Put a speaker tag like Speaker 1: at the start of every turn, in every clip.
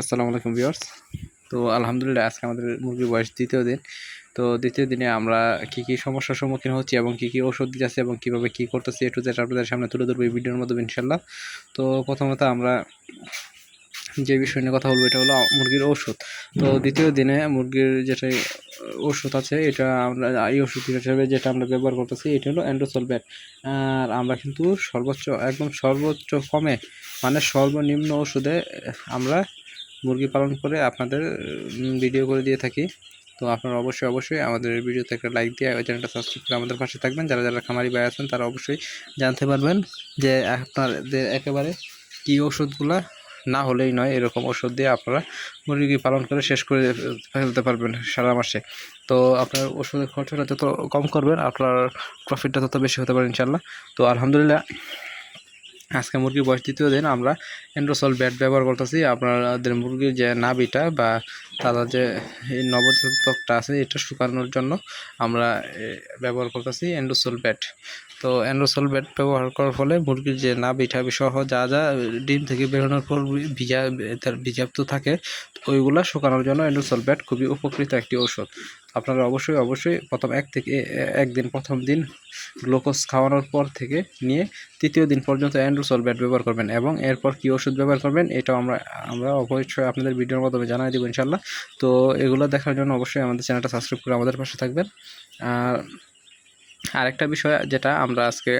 Speaker 1: আসসালামু আলাইকুম ভিউয়ার্স। তো আলহামদুলিল্লাহ, আজকে আমাদের মুরগির বয়স দ্বিতীয় দিন। তো দ্বিতীয় দিনে আমরা কি কি সমস্যার সম্মুখীন হচ্ছি এবং কি কি ওষুধ দিতেছি এবং কীভাবে কি করতেছি একটু যেটা আপনাদের সামনে তুলে ধরবো এই ভিডিওর মাধ্যমে ইনশাল্লাহ তো প্রথমত আমরা যে বিষয় নিয়ে কথা বলব, এটা হলো মুরগির ওষুধ তো দ্বিতীয় দিনে মুরগির যেটা ওষুধ আছে, এটা আমরা এই ওষুধ হিসেবে যেটা আমরা ব্যবহার করতেছি, এটা হলো অ্যান্ডোসলব্যাট আর আমরা কিন্তু সর্বোচ্চ, একদম সর্বোচ্চ কমে মানে সর্বনিম্ন ওষুধে আমরা মুরগি পালন করে আপনাদের ভিডিও করে দিয়ে থাকি। তো আপনারা অবশ্যই অবশ্যই আমাদের ভিডিওতে একটা লাইক দিয়ে চ্যানেলটা সাবস্ক্রাইব করে আমাদের পাশে থাকবেন। যারা যারা খামারি ভাই আছেন, তারা অবশ্যই জানতে পারবেন যে আপনাদের একেবারে কী ওষুধগুলা না হলেই নয়, এরকম ওষুধ দিয়ে আপনারা মুরগি পালন করে শেষ করে ফেলতে পারবেন সারা মাসে। তো আপনার ওষুধের খরচটা যত কম করবেন, আপনার প্রফিটটা তত বেশি হতে পারে ইনশাল্লাহ তো আলহামদুলিল্লাহ আজকে মুরগির বয়স দ্বিতীয় দিন, আমরা এন্ড্রোসল ব্যাট ব্যবহার করতেছি। আপনাদের মুরগির যে নাবিটা বা তারা যে এই নবজাতকটা আছে, এটা শুকানোর জন্য আমরা ব্যবহার করতেছি এন্ড্রোসল ব্যাট তো অ্যান্ড্রোসল ব্যাট ব্যবহার করার ফলে মুরগির যে নাবি টাবি সহ যা যা ডিম থেকে বেরোনোর পর ভিজা তার ভিজাপ্ত থাকে ওইগুলা শুকানোর জন্য অ্যান্ড্রোসল ব্যাট খুবই উপকৃত একটি ওষুধ আপনারা অবশ্যই অবশ্যই প্রথম এক থেকে একদিন প্রথম দিন গ্লুকোজ খাওয়ানোর পর থেকে নিয়ে তৃতীয় দিন পর্যন্ত অ্যান্ড্রোসল ব্যাট ব্যবহার করবেন এবং এরপর কী ওষুধ ব্যবহার করবেন, এটাও আমরা আমরা অবশ্যই আপনাদের ভিডিওর মাধ্যমে জানাই দেবো ইনশাল্লাহ তো এগুলো দেখার জন্য অবশ্যই আমাদের চ্যানেলটা সাবস্ক্রাইব করে আমাদের পাশে থাকবেন। আর আরেকটা বিষয় যেটা আমরা আজকে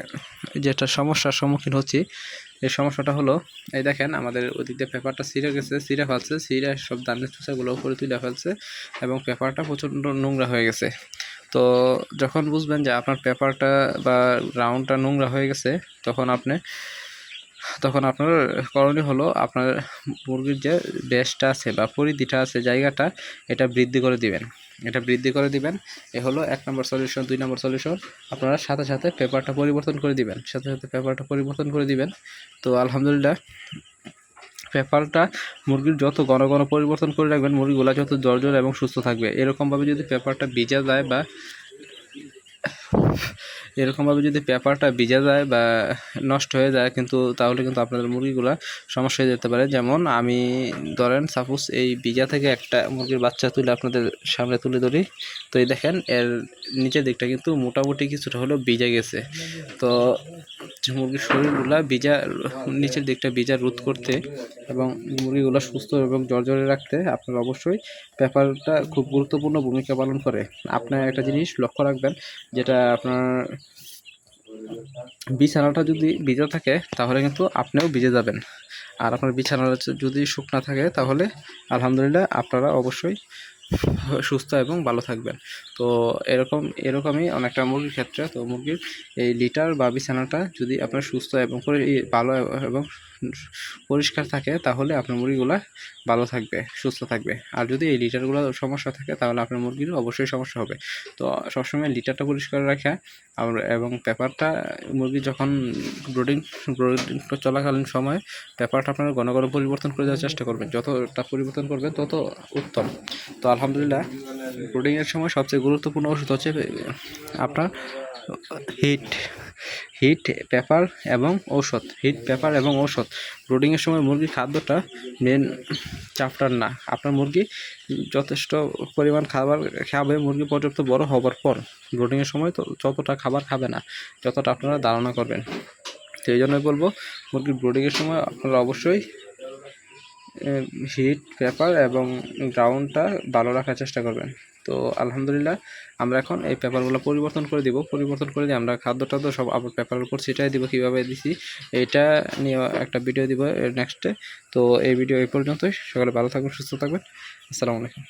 Speaker 1: যেটা সমস্যার সম্মুখীন হচ্ছি, এই সমস্যাটা হলো, এই দেখেন আমাদের ওদিক পেপারটা ছিঁড়ে গেছে, ছিঁড়ে ফেলছে, ছিঁড়ে সব দানের চুষাগুলো উপরে তুলে ফেলছে এবং পেপারটা প্রচণ্ড নোংরা হয়ে গেছে। তো যখন বুঝবেন যে আপনার পেপারটা বা রাউন্ডটা নোংরা হয়ে গেছে, তখন আপনি তখন আপনার করণীয় হলো আপনার মুরগির যে বেসটা আছে বা পরিধিটা আছে, জায়গাটা, এটা বৃদ্ধি করে দিবেন। এটা বৃদ্ধি করে দিবেন, এ হলো এক নম্বর সলিউশন দুই নম্বর সলিউশন আপনারা সাথে সাথে পেপারটা পরিবর্তন করে দিবেন। সাথে সাথে পেপারটা পরিবর্তন করে দিবেন। তো আলহামদুলিল্লাহ পেপারটা মুরগির যত ঘন ঘন পরিবর্তন করে রাখবেন, মুরগিগুলো যত জর্জর এবং সুস্থ থাকবে। এরকমভাবে যদি পেপারটা ভিজা যায় বা এরকমভাবে যদি পেপারটা ভিজে যায় বা নষ্ট হয়ে যায় কিন্তু তাহলে কিন্তু আপনাদের মুরগিগুলা সমস্যা হয়ে যেতে পারে। যেমন আমি ধরেন সাপোজ এই ভিজা থেকে একটা মুরগির বাচ্চা তুলে আপনাদের সামনে তুলে ধরি। তো এই দেখেন, এর নিচের দিকটা কিন্তু মোটামুটি কিছুটা হলেও ভিজে গেছে। তো মুরগির শরীরগুলা ভিজা, নিচের দিকটা ভিজা রোধ করতে এবং মুরগিগুলো সুস্থ এবং জর্জরে রাখতে আপনার অবশ্যই পেপারটা খুব গুরুত্বপূর্ণ ভূমিকা পালন করে। আপনার একটা জিনিস লক্ষ্য রাখবেন, যেটা আপনার বিছানাটা যদি ভিজে থাকে, তাহলে কিন্তু আপনিও ভিজে যাবেন। আর আপনার বিছানাটা যদি শুকনা থাকে, তাহলে আলহামদুলিল্লাহ আপনারা অবশ্যই সুস্থ এবং ভালো থাকবেন। তো এরকম এরকমই অনেকটা মুরগির ক্ষেত্রে। তো মুরগির এই লিটার বা বিছানাটা যদি আপনার সুস্থ এবং ভালো এবং পরিষ্কার থাকে, তাহলে আপনার মুরগিগুলো ভালো থাকবে, সুস্থ থাকবে। আর যদি এই লিটারগুলো সমস্যা থাকে, তাহলে আপনার মুরগির অবশ্যই সমস্যা হবে। তো সবসময় লিটারটা পরিষ্কার রাখা এবং পেপারটা মুরগি যখন ব্রোডিং ব্রোডিং চলাকালীন সময় পেপারটা আপনারা ঘন ঘন পরিবর্তন করে দেওয়ার চেষ্টা করবেন। যতটা পরিবর্তন করবেন, তত উত্তম। তো আলহামদুলিল্লাহ ব্রোডিংয়ের সময় সবচেয়ে গুরুত্বপূর্ণ ওষুধ হচ্ছে আপনার হিট হিট পেপার এবং ঔষধ হিট পেপার এবং ঔষধ। ব্রোডিংয়ের সময় মুরগির খাদ্যটা মেন চাপটার না। আপনার মুরগি যথেষ্ট পরিমাণ খাবার খাবে, মুরগি পর্যাপ্ত বড় হবার পর। ব্রোডিংয়ের সময় তো যতটা খাবার খাবে না, যতটা আপনারা ধারণা করবেন। সেই জন্যই বলব, মুরগির ব্রোডিংয়ের সময় আপনারা অবশ্যই হিট পেপার এবং গ্রাউন্ডটা ভালো রাখার চেষ্টা করবেন। তো আলহামদুলিল্লাহ, আমরা এখন এই পেপারগুলো পরিবর্তন করে দিব। পরিবর্তন করে দিয়ে আমরা খাদ্য টাদ্য সব আবার পেপারের উপর সেটাই দিব কীভাবে দিছি, এটা নিয়ে একটা ভিডিও দিব নেক্সটে তো এই ভিডিও এই পর্যন্তই। সকালে ভালো থাকবেন সুস্থ থাকবেন। আসসালামু আলাইকুম।